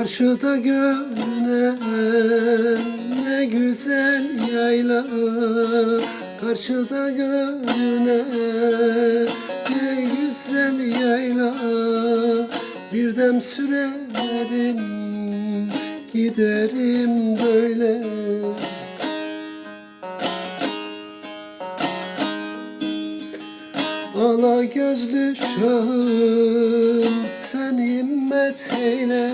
Karşıda görünen ne güzel yayla Karşıda görünen ne güzel yayla Bir dem süremedim giderim böyle. Ala gözlü şahım himmet eyle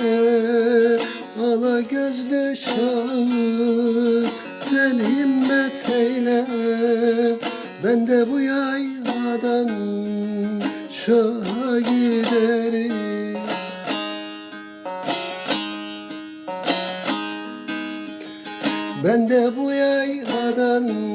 Ala gözlü şahım sen himmet eyle Ben de bu yayladan şaha giderim. Ben de bu yayladan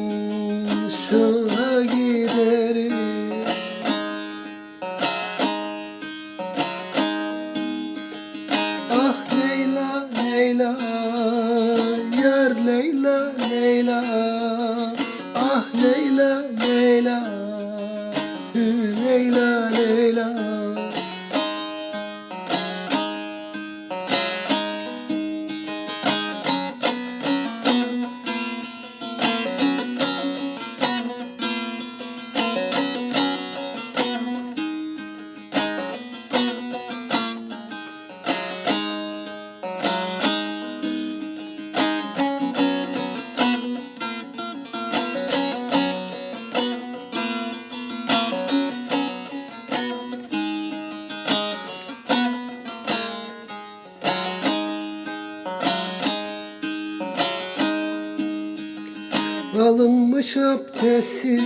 Alınmış abdestim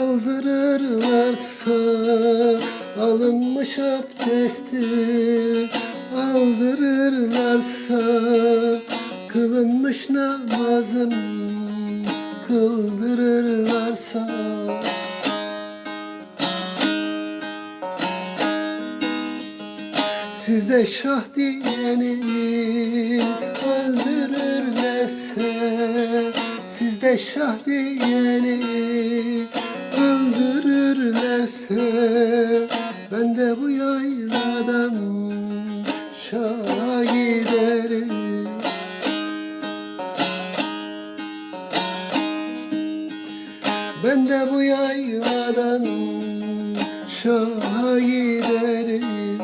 aldırırlarsa Alınmış abdestim aldırırlarsa Kılınmış namazım kıldırırlarsa. Sizde şah diyeni öldürürlerse Sizde şah diyeni öldürürlerse Ben de bu yayladan şaha giderim. Ben de bu yayladan şaha giderim.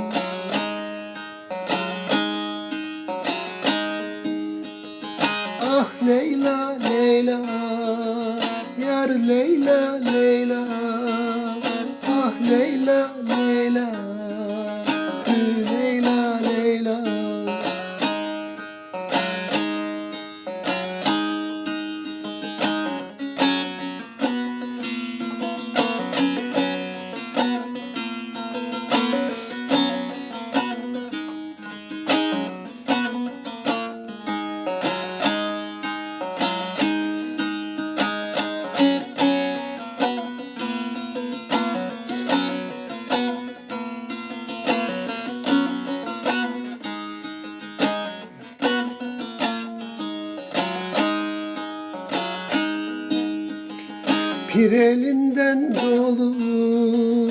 Ah Leyla Leyla Yar Leyla Leyla Bir elinden dolu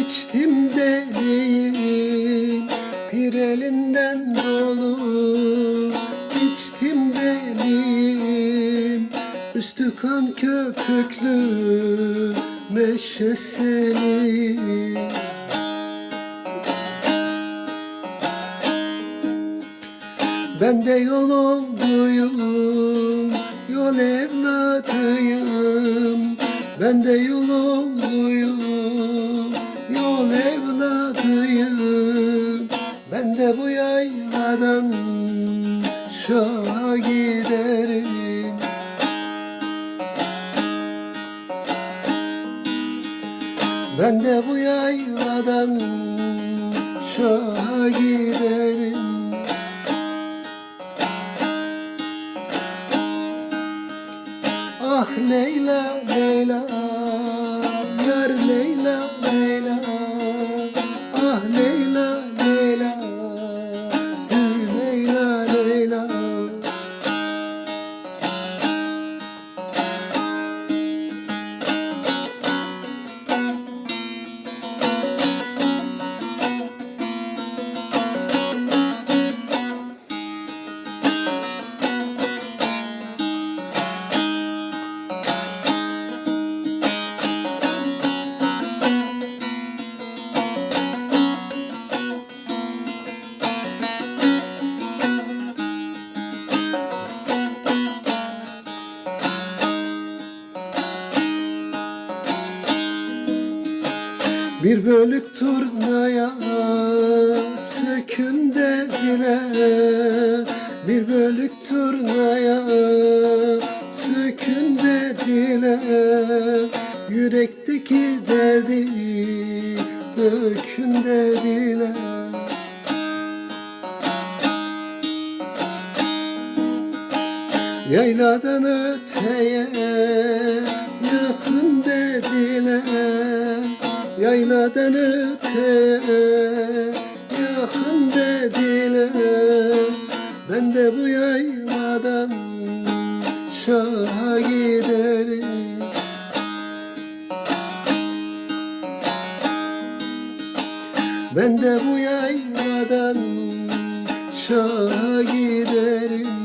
içtim deliyim Bir elinden dolu içtim deliyim Üstü kan köpüklü meşeseli. Ben de yol olduyum, yol evladıyım. Ben de yol Bir bölük turnaya sökün dediler Bir bölük turnaya sökün dediler Yürekteki derdi dökün dediler Yayladan öteye yakın dediler Yayladan öteye yakın dediler Ben de bu yayladan şaha giderim. Ben de bu yayladan şaha giderim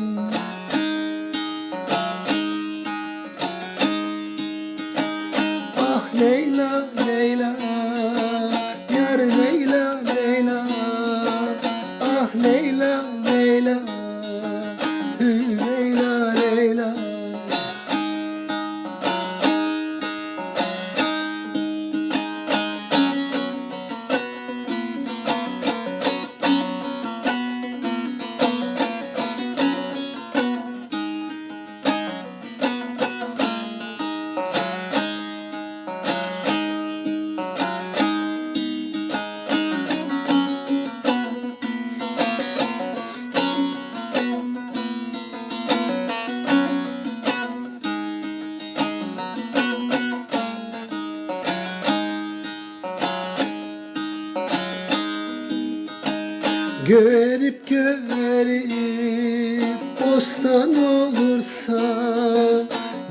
olursa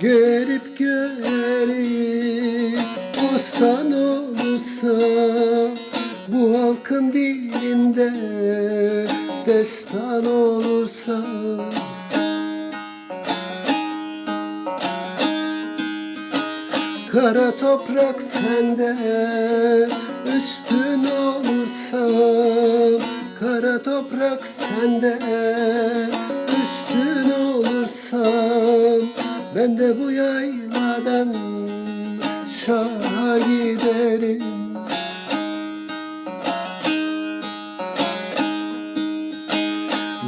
Görüp görüp bostan olursa Bu halkın dilinde destan olursa Kara toprak sende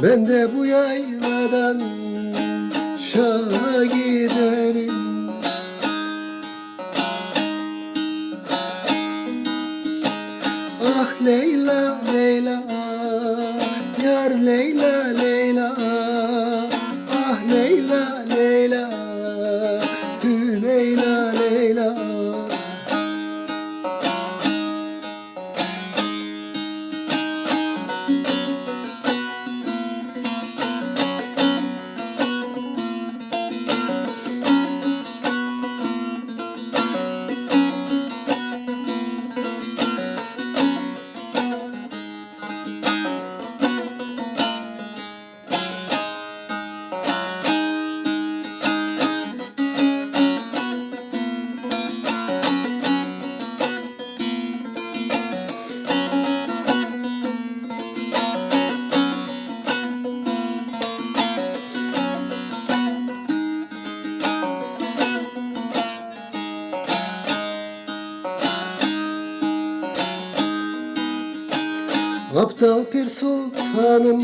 Ben de bu yayladan şaha giderim. Ah Leyla Leyla Yar Leyla Leyla. Ah Leyla Leyla Hü Leyla Leyla Aptal bir sultanım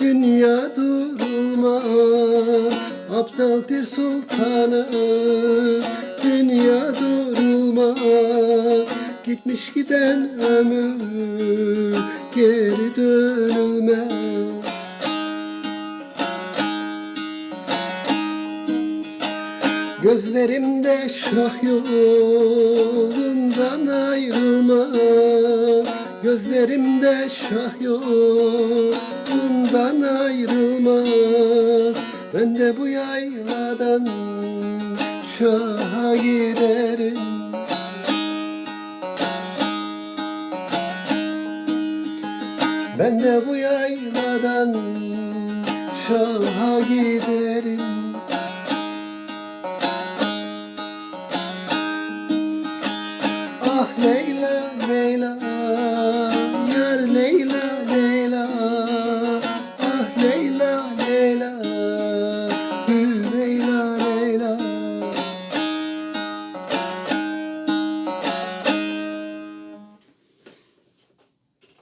dünya durma Aptal bir sultanım dünya durma Gitmiş giden ömür geri dönülmez Gözlerimde şah yolundan ayrılma Gözlerimde şah yolundan ayrılmaz. Ben de bu yayladan